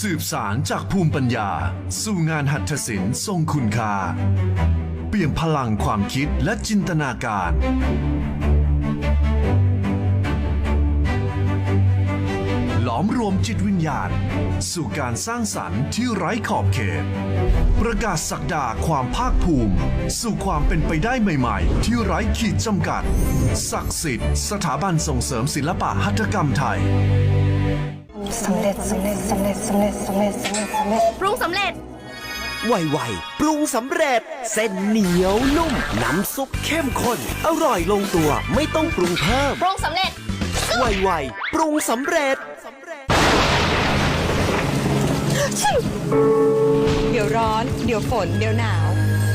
สืบสารจากภูมิปัญญา สู่งานหัตถศิลป์ทรงคุณค่า เปลี่ยมพลังความคิดและจินตนาการ หลอมรวมจิตวิญญาณ สู่การสร้างสรรค์ที่ไร้ขอบเขต ประกาศสักดาความภาคภูมิ สู่ความเป็นไปได้ใหม่ ๆ ที่ไร้ขีดจำกัด ศักดิ์สิทธิ์สถาบันส่งเสริมศิลปะหัตถกรรมไทย สำเร็จสำเร็จสำเร็จสำเร็จสำเร็จสำเร็จสำเร็จปรุงสำเร็จ ไวๆปรุงสำเร็จ เส้นเหนียวนุ่ม น้ำซุปเข้มข้น อร่อยลงตัวไม่ต้องปรุงเพิ่ม ปรุงสำเร็จ ไวๆปรุงสำเร็จ เดี๋ยวร้อน เดี๋ยวฝน เดี๋ยวหนาว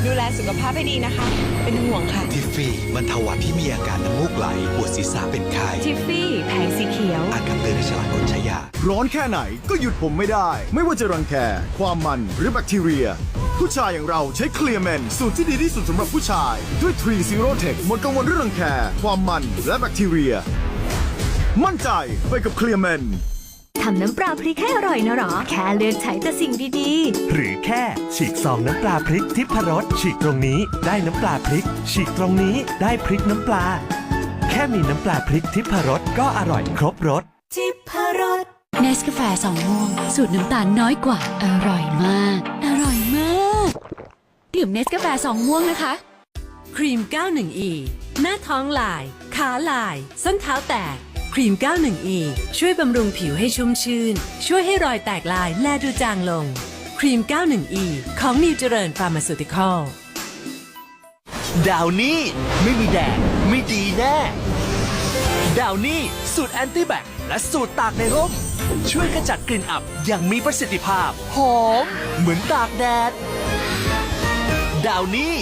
ดูแลสุขภาพให้ดีนะคะ เป็นห่วงค่ะ ทิฟฟี่บรรเทาหวัดที่มีอาการน้ำมูกไหล ปวดศีรษะเป็นไข้ทิฟฟี่แผงสีเขียว อ่านคำเตือนในฉลากก่อนใช้ยา ร้อนแค่ไหนก็หยุดผมไม่ได้ ไม่ว่าจะรังแค ความมันหรือแบคทีเรีย ผู้ชายอย่างเราใช้เคลียร์แมนสูตรที่ดีที่สุดสำหรับผู้ชาย ด้วย3 Zero Tech หมดกังวลเรื่องรังแค ความมันและแบคทีเรีย มั่นใจไปกับเคลียร์แมน ทำน้ำปลาพริกให้อร่อยนะหรอ แค่เลือกใช้แต่สิ่งดีหรือแค่ฉีกซองน้ำปลาพริกทิพรสฉีกตรงนี้ได้น้ำปลาพริก ฉีกตรงนี้ได้พริกน้ำปลา แค่มีน้ำปลาพริกทิพรสก็อร่อยครบรสๆทิพรสเนสกาแฟสองม่วง สูตรน้ำตาลน้อยกว่า อร่อยมาก อร่อยมากดื่มเนสกาแฟสองม่วงนะคะ ครีม 91E หน้าท้องลาย ขาลาย ส้นเท้าแตก ครีม 91E ช่วยบำรุงผิวให้ชุ่มชื่น ช่วยให้รอยแตกลายแลดูจางลง ครีม 91E ของนิวเจริญฟาร์มาซูติคอลดาวนี่ไม่มีแดดไม่ดีแน่ ดาวนี่สูตรแอนตี้แบคและสูตรตากในร่ม ช่วยขจัดกลิ่นอับอย่างมีประสิทธิภาพ หอม เหมือนตากแดด ดาวนี่